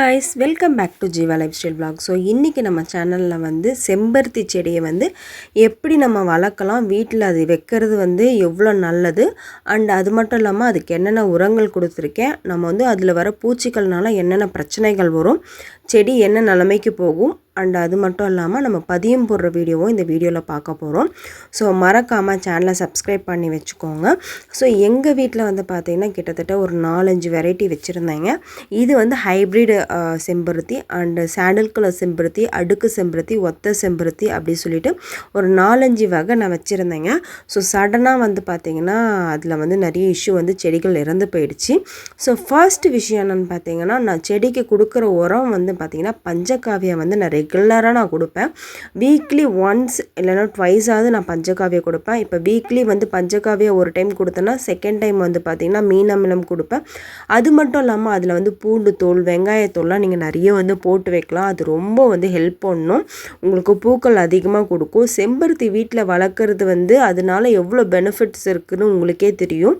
Hey guys welcome back to Jeeva lifestyle blog so இன்றைக்கி நம்ம சேனலில் வந்து செம்பருத்தி செடியை வந்து எப்படி நம்ம வளர்க்கலாம் வீட்டில் அது வைக்கிறது வந்து எவ்வளோ நல்லது அண்ட் அது மட்டும் இல்லாமல் அதுக்கு என்னென்ன உரங்கள் கொடுத்துருக்கேன் நம்ம வந்து அதில் வர பூச்சிகள்னால என்னென்ன பிரச்சனைகள் வரும் செடி என்ன நிலைமைக்கு போகும்? அண்ட் அது மட்டும் இல்லாமல் நம்ம பதியம் போடுற வீடியோவும் இந்த வீடியோவில் பார்க்க போகிறோம் ஸோ மறக்காமல் சேனலை சப்ஸ்கிரைப் பண்ணி வச்சுக்கோங்க. ஸோ எங்கள் வீட்டில் வந்து பார்த்திங்கன்னா கிட்டத்தட்ட ஒரு நாலஞ்சு வெரைட்டி வச்சுருந்தேங்க. இது வந்து ஹைப்ரிட் செம்பருத்தி அண்டு சாண்டல் கலர் செம்பருத்தி அடுக்கு செம்பருத்தி ஒத்த செம்பருத்தி அப்படி சொல்லிட்டு ஒரு நாலஞ்சு வகை நான் வச்சுருந்தேங்க. ஸோ சடனாக வந்து பார்த்திங்கன்னா அதில் வந்து நிறைய இஷ்யூ வந்து செடிகள் இறந்து போயிடுச்சு. ஸோ ஃபர்ஸ்ட் விஷயம் என்னென்னு பார்த்தீங்கன்னா நான் செடிக்கு கொடுக்குற உரம் வந்து பார்த்தீங்கன்னா பஞ்சகாவியம் வந்து நான் ரெகுலராக நான் கொடுப்பேன். வீக்லி ஒன்ஸ் இல்லைன்னா ட்வைஸாவது நான் பஞ்சகாவியம் கொடுப்பேன். இப்போ வீக்லி வந்து பஞ்சகாவியம் ஒரு டைம் கொடுத்தேன்னா செகண்ட் டைம் வந்து பார்த்திங்கன்னா மீனமிலம் கொடுப்பேன். அது மட்டும் இல்லாமல் அதில் வந்து பூண்டு தோல் வெங்காயத்தோல்லாம் நீங்கள் நிறைய வந்து போட்டு வைக்கலாம். அது ரொம்ப வந்து ஹெல்ப் பண்ணும். உங்களுக்கு பூக்கள் அதிகமாக கொடுக்கும். செம்பருத்தி வீட்டில் வளர்க்குறது வந்து அதனால எவ்வளோ பெனிஃபிட்ஸ் இருக்குதுன்னு உங்களுக்கே தெரியும்.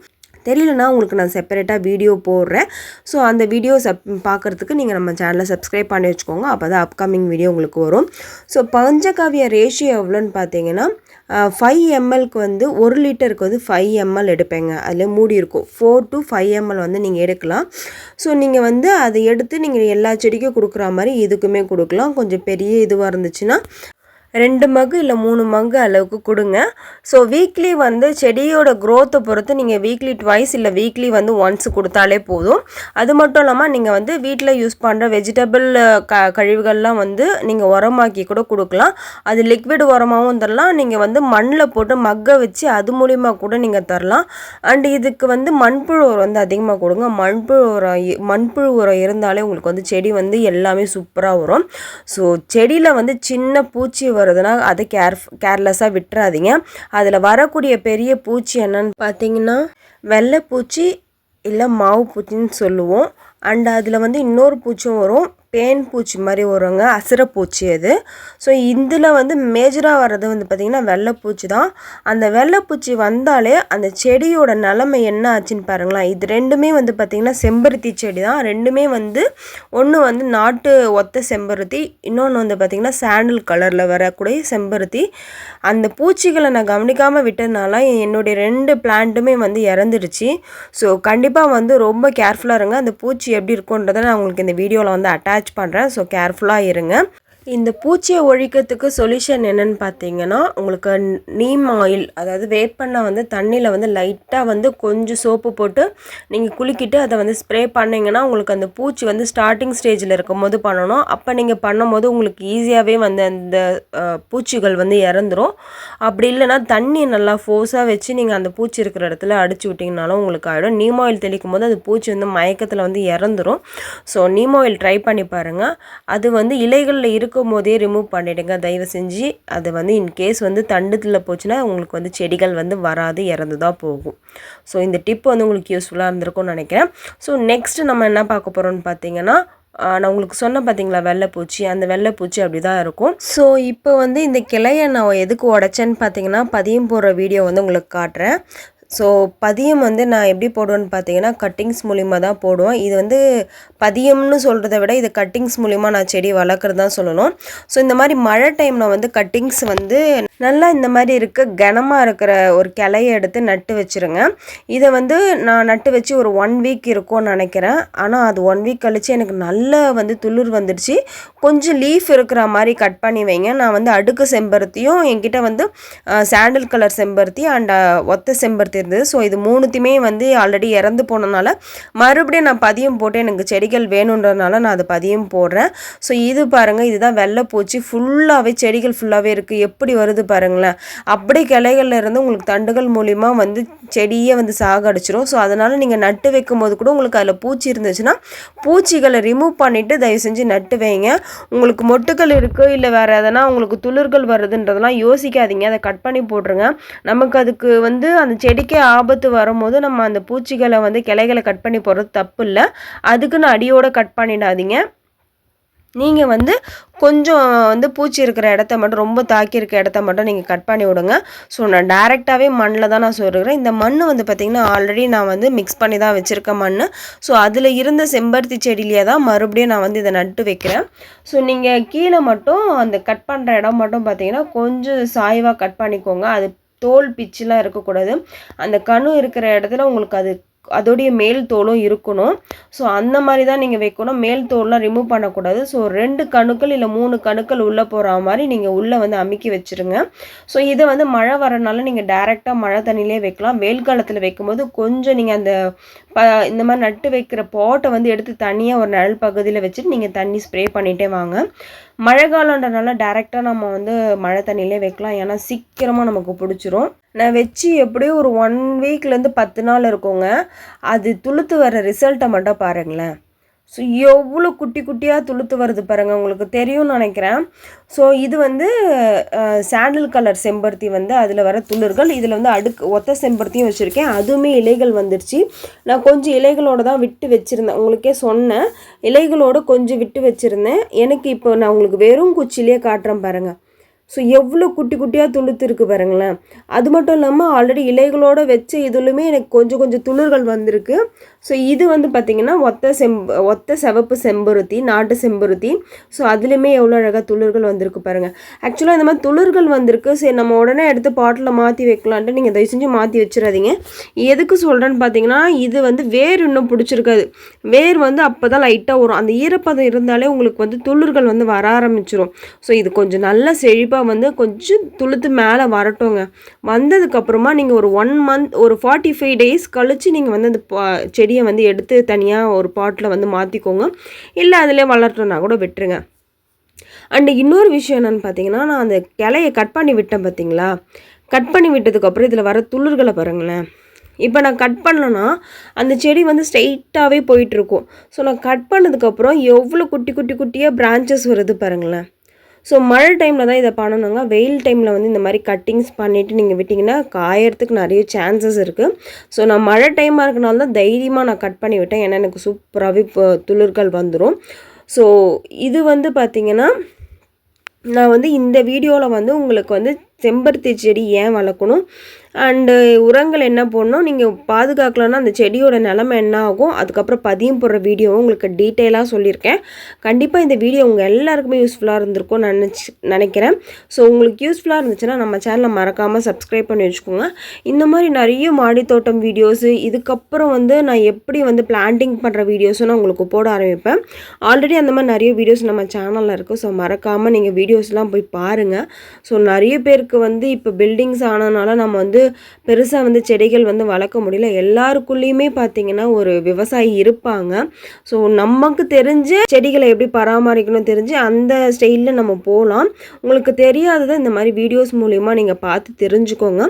தெரியலனா உங்களுக்கு நான் செப்பரேட்டாக வீடியோ போடுறேன். ஸோ அந்த வீடியோ சப் பார்க்குறதுக்கு நீங்கள் நம்ம சேனலை சப்ஸ்கிரைப் பண்ணி வச்சுக்கோங்க. அப்போ தான் அப்கமிங் வீடியோ உங்களுக்கு வரும். ஸோ பஞ்சகாவிய ரேஷியோ எவ்வளோன்னு பார்த்தீங்கன்னா ஃபைவ் எம்எல்க்கு வந்து ஒரு லிட்டருக்கு வந்து ஃபைவ் எம்எல் எடுப்பேங்க. அதில் மூடி இருக்கும். ஃபோர் டு ஃபைவ் எம்எல் வந்து நீங்கள் எடுக்கலாம். ஸோ நீங்கள் வந்து அதை எடுத்து நீங்கள் எல்லா செடிக்கும் கொடுக்குற மாதிரி இதுக்குமே கொடுக்கலாம். கொஞ்சம் பெரிய இதுவாக இருந்துச்சுன்னா ரெண்டு மகு இல்லை மூணு மகு அளவுக்கு கொடுங்க. ஸோ வீக்லி வந்து செடியோட க்ரோத்தை பொறுத்து நீங்கள் வீக்லி ட்வைஸ் இல்லை வீக்லி வந்து ஒன்ஸ் கொடுத்தாலே போதும். அது மட்டும் இல்லாமல் நீங்கள் வந்து வீட்டில் யூஸ் பண்ணுற வெஜிடபிள் க கழிவுகள்லாம் வந்து நீங்கள் உரமாக்கி கூட கொடுக்கலாம். அது லிக்விட் உரமாகவும் தரலாம். நீங்கள் வந்து மண்ணில் போட்டு மக்கை வச்சு அது மூலிமா கூட நீங்கள் தரலாம். அண்ட் இதுக்கு வந்து மண்புழு உரம் வந்து அதிகமாக கொடுங்க. மண்புழு உரம் மண்புழு உரம் இருந்தாலே உங்களுக்கு வந்து செடி வந்து எல்லாமே சூப்பராக வரும். ஸோ செடியில் வந்து சின்ன பூச்சி வருதுன்னா அதை கேர் கேர்லெஸ்ஸாக விட்டுறாதீங்க. அதில் வரக்கூடிய பெரிய பூச்சி என்னன்னு பார்த்தீங்கன்னா வெள்ளைப்பூச்சி இல்லை மாவு பூச்சின்னு சொல்லுவோம். அண்ட் அதில் வந்து இன்னொரு பூச்சும் வரும். பேன் பூச்சி மாதிரி வருங்க அசுரப்பூச்சி அது. ஸோ இதில் வந்து மேஜராக வர்றது வந்து பார்த்திங்கன்னா வெள்ளைப்பூச்சி தான். அந்த வெள்ளைப்பூச்சி வந்தாலே அந்த செடியோட நிலமை என்ன ஆச்சுன்னு பாருங்களேன். இது ரெண்டுமே வந்து பார்த்திங்கன்னா செம்பருத்தி செடி தான். ரெண்டுமே வந்து ஒன்று வந்து நாட்டு ஒத்த செம்பருத்தி இன்னொன்று வந்து பார்த்திங்கன்னா சாண்டில் கலரில் வரக்கூடிய செம்பருத்தி. அந்த பூச்சிகளை நான் கவனிக்காமல் விட்டதுனால என்னுடைய ரெண்டு பிளான்ட்டுமே வந்து இறந்துடுச்சு ஸோ கண்டிப்பாக வந்து ரொம்ப கேர்ஃபுல்லாக இருங்க. அந்த பூச்சி எப்படி இருக்குன்றதை நான் உங்களுக்கு இந்த வீடியோவில் வந்து அட்டாச் அட்டாச் பண்ணுறேன் ஸோ கேர்ஃபுல்லாக இருங்க. இந்த பூச்சியை ஒழிக்கிறதுக்கு சொல்யூஷன் என்னென்னு பார்த்தீங்கன்னா உங்களுக்கு நீம் ஆயில் அதாவது வேப்பெண்ணெய் வந்து தண்ணியில் வந்து லைட்டாக வந்து கொஞ்சம் சோப்பு போட்டு நீங்கள் குலுக்கிட்டு அதை வந்து ஸ்ப்ரே பண்ணிங்கன்னா உங்களுக்கு அந்த பூச்சி வந்து ஸ்டார்டிங் ஸ்டேஜில் இருக்கும் போது பண்ணணும். அப்போ நீங்கள் பண்ணும்போது உங்களுக்கு ஈஸியாகவே வந்து அந்த பூச்சிகள் வந்து இறந்துரும். அப்படி இல்லைனா தண்ணி நல்லா ஃபோர்ஸாக வச்சு நீங்கள் அந்த பூச்சி இருக்கிற இடத்துல அடிச்சு விட்டிங்கனாலும் உங்களுக்கு ஆகிடும் நீம் ஆயில் தெளிக்கும் போது அந்த பூச்சி வந்து மயக்கத்தில் வந்து இறந்துரும். ஸோ நீம் ஆயில் ட்ரை பண்ணி பாருங்கள் அது வந்து இலைகளில் இருக்க இருக்கும் போதே ரிமூவ் பண்ணிவிடுங்க தயவு செஞ்சு அது வந்து இன்கேஸ் வந்து தண்டுத்தில் போச்சுன்னா உங்களுக்கு வந்து செடிகள் வந்து வராது இறந்து தான் போகும். ஸோ இந்த டிப் வந்து உங்களுக்கு யூஸ்ஃபுல்லாக இருந்திருக்கும்னு நினைக்கிறேன். ஸோ நெக்ஸ்ட்டு நம்ம என்ன பார்க்க போகிறோம்னு பார்த்தீங்கன்னா நான் உங்களுக்கு சொன்னேன் பார்த்தீங்களா வெள்ளைப்பூச்சி. அந்த வெள்ளைப்பூச்சி அப்படி தான் இருக்கும். ஸோ இப்போ வந்து இந்த கிளையை நான் எதுக்கு உடச்சேன்னு பார்த்தீங்கன்னா பதியம் போடுற வீடியோ வந்து உங்களுக்கு காட்டுறேன். ஸோ பதியம் வந்து நான் எப்படி போடுவேன்னு பார்த்தீங்கன்னா கட்டிங்ஸ் மூலிமா தான் போடுவேன். இது வந்து பதியம்னு சொல்கிறத விட இது கட்டிங்ஸ் மூலிமா நான் செடி வளர்க்குறது தான் சொல்லணும். ஸோ இந்த மாதிரி மழை டைமில் வந்து கட்டிங்ஸ் வந்து நல்லா இந்த மாதிரி இருக்க. கனமாக இருக்கிற ஒரு கிளையை எடுத்து நட்டு வச்சுருங்க. இதை வந்து நான் நட்டு வச்சு ஒரு ஒன் வீக் இருக்கும்னு நினைக்கிறேன். ஆனால் அது ஒன் வீக் கழித்து எனக்கு நல்ல வந்து துளிர் வந்துடுச்சு. கொஞ்சம் லீஃப் இருக்கிற மாதிரி கட் பண்ணி வைங்க. நான் வந்து அடுக்கு செம்பருத்தியும் என்கிட்ட வந்து சாண்டில் கலர் செம்பருத்தி அண்ட் ஒத்த செம்பருத்தி இருந்தது ஸோ இது மூணுத்தையுமே வந்து ஆல்ரெடி இறந்து போனதுனால மறுபடியும் நான் பதியம் போட்டு எனக்கு செடிகள் வேணுன்றதுனால நான் அதை பதியம் போடுறேன். ஸோ இது பாருங்கள் இதுதான் வெள்ளை பூச்சி ஃபுல்லாகவே செடிகள் ஃபுல்லாகவே இருக்குது எப்படி வருது பாருங்களேன். அப்படி கிளைகளில் இருந்து உங்களுக்கு தண்டுகள் மூலிமா வந்து செடியே வந்து சாகடிச்சிரும் ஸோ அதனால் நீங்கள் நட்டு வைக்கும் போது கூட உங்களுக்கு அதில் பூச்சி இருந்துச்சுன்னா பூச்சிகளை ரிமூவ் பண்ணிவிட்டு தயவு செஞ்சு நட்டு வைங்க. உங்களுக்கு மொட்டுக்கள் இருக்குது இல்லை வேறு எதனா உங்களுக்கு துளிர்கள் வருதுன்றதெல்லாம் யோசிக்காதீங்க. அதை கட் பண்ணி போட்டுருங்க. நமக்கு அதுக்கு வந்து அந்த செடிக்கு செடிக்கே ஆபத்து வரும்போது நம்ம அந்த பூச்சிகளை வந்து கிளைகளை கட் பண்ணி போடுறது தப்பு இல்லை அதுக்குன்னு அடியோடு கட் பண்ணிடாதீங்க. நீங்கள் வந்து கொஞ்சம் வந்து பூச்சி இருக்கிற இடத்த மட்டும் ரொம்ப தாக்கி இருக்க இடத்த மட்டும் நீங்கள் கட் பண்ணி விடுங்க. ஸோ நான் டேரெக்டாகவே மண்ணில் தான் நான் சொல்கிறேன் இந்த மண் வந்து பார்த்திங்கன்னா ஆல்ரெடி நான் வந்து மிக்ஸ் பண்ணி தான் வச்சுருக்கேன் மண் ஸோ அதில் இருந்த செம்பருத்தி செடியிலே தான் மறுபடியும் நான் வந்து இதை நட்டு வைக்கிறேன். ஸோ நீங்கள் கீழே மட்டும் அந்த கட் பண்ணுற இடம் மட்டும் பார்த்தீங்கன்னா கொஞ்சம் சாய்வாக கட் பண்ணிக்கோங்க. அது தோல் பிச்சுலாம் இருக்கக்கூடாது. அந்த கணு இருக்கிற இடத்துல உங்களுக்கு அது அதோடைய மேல் தோலும் இருக்கணும். ஸோ அந்த மாதிரி தான் நீங்கள் வைக்கணும். மேல் தோல்லாம் ரிமூவ் பண்ணக்கூடாது. ஸோ ரெண்டு கணுக்கள் இல்லை மூணு கணுக்கள் உள்ளே போகிற மாதிரி நீங்கள் உள்ளே வந்து அமுக்கி வச்சுருங்க. ஸோ இதை வந்து மழை வரனால நீங்கள் டேரெக்டாக மழை தண்ணியிலே வைக்கலாம். வெயில் காலத்தில் வைக்கும்போது கொஞ்சம் நீங்கள் அந்த ப இந்த மாதிரி நட்டு வைக்கிற பாட்டை வந்து எடுத்து தனியாக ஒரு நிழல் பகுதியில் வச்சுட்டு நீங்கள் தண்ணி ஸ்ப்ரே பண்ணிகிட்டே வாங்க. மழை காலன்றனால டேரெக்டாக நம்ம வந்து மழை தண்ணியிலே வைக்கலாம். ஏன்னா சீக்கிரமாக நமக்கு பிடிச்சிரும். நான் வச்சு எப்படியும் ஒரு ஒன் வீக்லேருந்து பத்து நாள் இருக்குங்க. அது துளுத்து வர ரிசல்ட்டை மட்டும் பாருங்களேன். ஸோ எவ்வளோ குட்டி குட்டியாக துளுத்து வருது பாருங்கள் உங்களுக்கு தெரியும்னு நினைக்கிறேன். ஸோ இது வந்து சாண்டில் கலர் செம்பருத்தி வந்து அதில் வர துளிர்கள். இதில் வந்து அடுக்கு ஒத்த செம்பருத்தியும் வச்சுருக்கேன். அதுவுமே இலைகள் வந்துருச்சு. நான் கொஞ்சம் இலைகளோடு தான் விட்டு வச்சுருந்தேன். உங்களுக்கே சொன்னேன். இலைகளோடு கொஞ்சம் விட்டு வச்சுருந்தேன். எனக்கு இப்போ நான் உங்களுக்கு வெறும் குச்சிலேயே காட்டுறேன் பாருங்கள் ஸோ எவ்வளோ குட்டி குட்டியாக துளுத்து இருக்குது பாருங்களேன். அது மட்டும் இல்லாமல் ஆல்ரெடி இலைகளோடு வச்ச இதுலையுமே எனக்கு கொஞ்சம் கொஞ்சம் துளிர்கள் வந்திருக்கு. ஸோ இது வந்து பார்த்திங்கன்னா ஒத்த செம்பு ஒத்த சிவப்பு செம்பருத்தி நாட்டு செம்பருத்தி. ஸோ அதுலேயுமே எவ்வளோ அழகாக துளிர்கள் வந்திருக்கு பாருங்கள் ஆக்சுவலாக இந்த மாதிரி துளிர்கள் வந்திருக்கு. சரி நம்ம உடனே எடுத்து பாட்டில் மாற்றி வைக்கலான்ட்டு நீங்கள் தயவு செஞ்சு மாற்றி வச்சிடாதீங்க. எதுக்கு சொல்கிறேன்னு பார்த்தீங்கன்னா இது வந்து வேர் இன்னும் பிடிச்சிருக்காது. வேர் வந்து அப்போ தான் லைட்டாக வரும். அந்த ஈரப்பதம் இருந்தாலே உங்களுக்கு வந்து துளிர்கள் வந்து வர ஆரம்பிச்சிரும். ஸோ இது கொஞ்சம் நல்ல செழிப்பாக வந்து கொஞ்சம் துளுத்து மேலே வரட்டுங்க வந்ததுக்கப்புறமா நீங்கள் ஒரு ஒன் மந்த் ஒரு ஃபார்ட்டி ஃபைவ் டேஸ் கழித்து நீங்கள் வந்து அந்த செடி செடியை வந்து எடுத்து தனியாக ஒரு பாட்டில் வந்து மாற்றிக்கோங்க இல்லை அதிலே வளர்த்தோன்னா கூட விட்டுருங்க. அண்டு இன்னொரு விஷயம் என்னென்னு பார்த்தீங்கன்னா நான் அந்த கிளையை கட் பண்ணி விட்டேன் பார்த்தீங்களா கட் பண்ணி விட்டதுக்கப்புறம் இதில் வர துளிர்களை பாருங்களேன். இப்போ நான் கட் பண்ணலன்னா அந்த செடி வந்து ஸ்ட்ரைட்டாகவே போயிட்டுருக்கும் ஸோ நான் கட் பண்ணதுக்கப்புறம் எவ்வளோ குட்டி குட்டி குட்டியாக பிரான்ச்சஸ் வருது பாருங்களேன். ஸோ மழை டைமில் தான் இதை பண்ணணுங்க. வெயில் டைமில் வந்து இந்த மாதிரி கட்டிங்ஸ் பண்ணிவிட்டு நீங்கள் விட்டிங்கன்னா காயறதுக்கு நிறைய சான்சஸ் இருக்குது ஸோ நான் மழை டைமாக இருக்கனால தான் தைரியமாக நான் கட் பண்ணி விட்டேன். ஏன்னா எனக்கு சூப்பராகவே இப்போ துளிர்கள் வந்துடும் ஸோ இது வந்து பார்த்திங்கன்னா நான் வந்து இந்த வீடியோவில் வந்து உங்களுக்கு வந்து செம்பருத்தி செடி ஏன் வளர்க்கணும்? அண்டு உரங்கள் என்ன போடணும்? நீங்கள் பாதுகாக்கலன்னா அந்த செடியோட நிலமை என்ன ஆகும்? அதுக்கப்புறம் பதியம் போடுற வீடியோவும் உங்களுக்கு டீட்டெயிலாக சொல்லியிருக்கேன். கண்டிப்பாக இந்த வீடியோ உங்கள் எல்லாருக்குமே யூஸ்ஃபுல்லாக இருந்திருக்கும் நினச்சி நினைக்கிறேன். ஸோ உங்களுக்கு யூஸ்ஃபுல்லாக இருந்துச்சுன்னா நம்ம சேனலை மறக்காமல் சப்ஸ்கிரைப் பண்ணி வச்சுக்கோங்க. இந்த மாதிரி நிறைய மாடி தோட்டம் வீடியோஸு இதுக்கப்புறம் வந்து நான் எப்படி வந்து பிளான்டிங் பண்ணுற வீடியோஸும் நான் உங்களுக்கு போட ஆரம்பிப்பேன். ஆல்ரெடி அந்த மாதிரி நிறைய வீடியோஸ் நம்ம சேனலில் இருக்குது ஸோ மறக்காமல் நீங்கள் வீடியோஸ்லாம் போய் பாருங்கள் ஸோ நிறைய பேருக்கு வந்து இப்போ பில்டிங்ஸ் ஆனதுனால நம்ம வந்து பெருசாக வந்து செடிகள் வந்து வளர்க்க முடியல. எல்லாருக்குள்ளேயுமே பார்த்திங்கன்னா ஒரு விவசாயி இருப்பாங்க. ஸோ நமக்கு தெரிஞ்சு செடிகளை எப்படி பராமரிக்கணும் தெரிஞ்சு அந்த ஸ்டைலில் நம்ம போகலாம் உங்களுக்கு தெரியாததை இந்த மாதிரி வீடியோஸ் மூலிமா நீங்கள் பார்த்து தெரிஞ்சுக்கோங்க.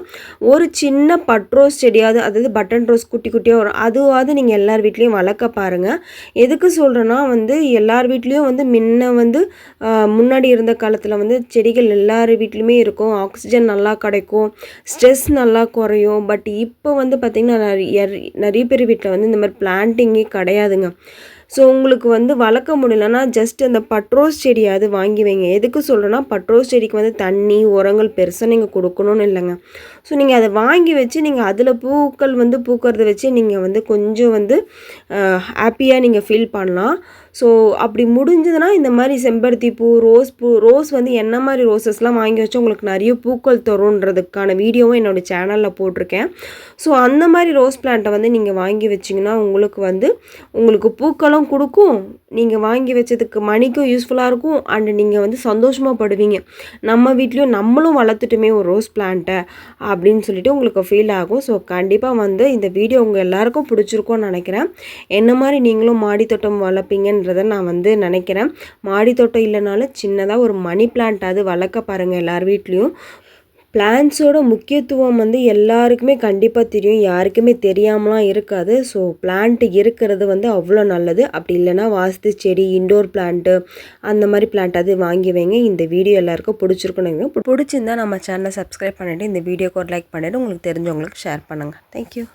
ஒரு சின்ன பட்ரோஸ் செடியாவது அதாவது பட்டன் ரோஸ் குட்டி குட்டியாக வரும் அதுவாவது நீங்கள் எல்லார் வீட்லேயும் வளர்க்க பாருங்கள் எதுக்கு சொல்கிறேன்னா வந்து எல்லார் வீட்லேயும் வந்து முன்ன வந்து முன்னாடி இருந்த காலத்தில் வந்து செடிகள் எல்லார் வீட்லேயுமே இருக்கும். ஆக்சிஜன் நல்லா கிடைக்கும். ஸ்ட்ரெஸ் நல்லா குறையும். பட் இப்போ வந்து பார்த்திங்கன்னா நிறைய நிறைய பேர் வீட்டில் வந்து இந்த மாதிரி பிளான்ட்டிங்கே கிடையாதுங்க. ஸோ உங்களுக்கு வந்து வளர்க்க முடியலன்னா ஜஸ்ட் அந்த பட்ரோஸ் செடியாவது வாங்கி வைங்க. எதுக்கு சொல்கிறேன்னா பட்ரோஸ் செடிக்கு வந்து தண்ணி உரங்கள் பெருசாக நீங்கள் கொடுக்கணும்னு இல்லைங்க. ஸோ நீங்கள் அதை வாங்கி வச்சு நீங்கள் அதில் பூக்கள் வந்து பூக்கிறத வச்சு நீங்கள் வந்து கொஞ்சம் வந்து ஹாப்பியாக நீங்கள் ஃபீல் பண்ணலாம். ஸோ அப்படி முடிஞ்சதுன்னா இந்த மாதிரி செம்பருத்தி பூ ரோஸ் பூ ரோஸ் வந்து என்ன மாதிரி ரோசஸ்லாம் வாங்கி வச்சு உங்களுக்கு நிறைய பூக்கள் தரும்ன்றதுக்கான வீடியோவும் என்னோடய சேனலில் போட்டிருக்கேன். ஸோ அந்த மாதிரி ரோஸ் பிளான்ட்டை வந்து நீங்கள் வாங்கி வச்சிங்கன்னா உங்களுக்கு வந்து உங்களுக்கு பூக்களும் கொடுக்கும். நீங்கள் வாங்கி வச்சதுக்கு மணிக்கும் யூஸ்ஃபுல்லாக இருக்கும். அண்டு நீங்கள் வந்து சந்தோஷமாக படுவீங்க. நம்ம வீட்லேயும் நம்மளும் வளர்த்துட்டுமே ஒரு ரோஸ் பிளான்ட்டை அப்படின்னு சொல்லிட்டு உங்களுக்கு ஃபீல் ஆகும். ஸோ கண்டிப்பாக வந்து இந்த வீடியோ உங்கள் எல்லாருக்கும் பிடிச்சிருக்கும்னு நினைக்கிறேன். என்ன மாதிரி நீங்களும் மாடி தோட்டம் வளர்ப்பீங்கன்றதை நான் வந்து நினைக்கிறேன். மாடி தோட்டம் இல்லைனாலும் சின்னதாக ஒரு மணி பிளான்ட் அது வளர்க்க பாருங்கள் எல்லார் வீட்லேயும். பிளான்ஸோட முக்கியத்துவம் வந்து எல்லாருக்குமே கண்டிப்பாக தெரியும். யாருக்குமே தெரியாமலாம் இருக்காது. ஸோ பிளான்ட் இருக்கிறது வந்து அவ்வளோ நல்லது. அப்படி இல்லைனா வாஸ்து செடி இண்டோர் பிளான்ட்டு அந்த மாதிரி பிளான்ட் அது வாங்கி வைங்க. இந்த வீடியோ எல்லாருக்கும் பிடிச்சிருக்கணுங்க பிடிச்சிருந்தா நம்ம சேனலை சப்ஸ்கிரைப் பண்ணிவிட்டு இந்த வீடியோக்கு ஒரு லைக் பண்ணிவிட்டு உங்களுக்கு தெரிஞ்சவங்களுக்கு ஷேர் பண்ணுங்கள் தேங்க்யூ